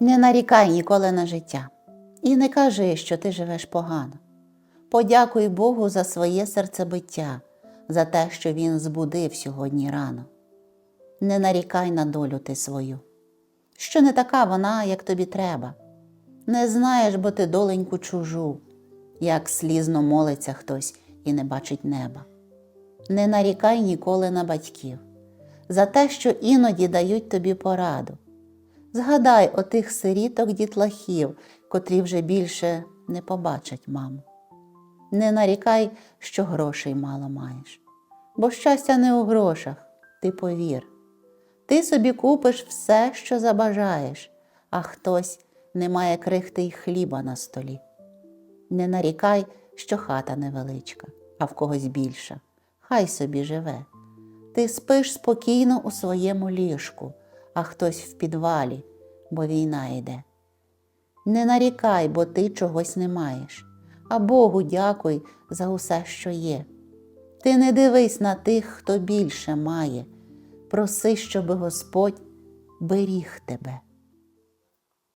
Не нарікай ніколи на життя і не кажи, що ти живеш погано. Подякуй Богу за своє серцебиття, за те, що Він збудив сьогодні рано. Не нарікай на долю ти свою, що не така вона, як тобі треба. Не знаєш, бо ти доленьку чужу, як слізно молиться хтось і не бачить неба. Не нарікай ніколи на батьків за те, що іноді дають тобі пораду. Згадай отих сиріток дітлахів, котрі вже більше не побачать маму. Не нарікай, що грошей мало маєш, бо щастя не у грошах, ти повір. Ти собі купиш все, що забажаєш, а хтось не має крихти й хліба на столі. Не нарікай, що хата невеличка, а в когось більша. Хай собі живе. Ти спиш спокійно у своєму ліжку, а хтось в підвалі, бо війна йде. Не нарікай, бо ти чогось не маєш, а Богу дякуй за усе, що є. Ти не дивись на тих, хто більше має, проси, щоб Господь беріг тебе.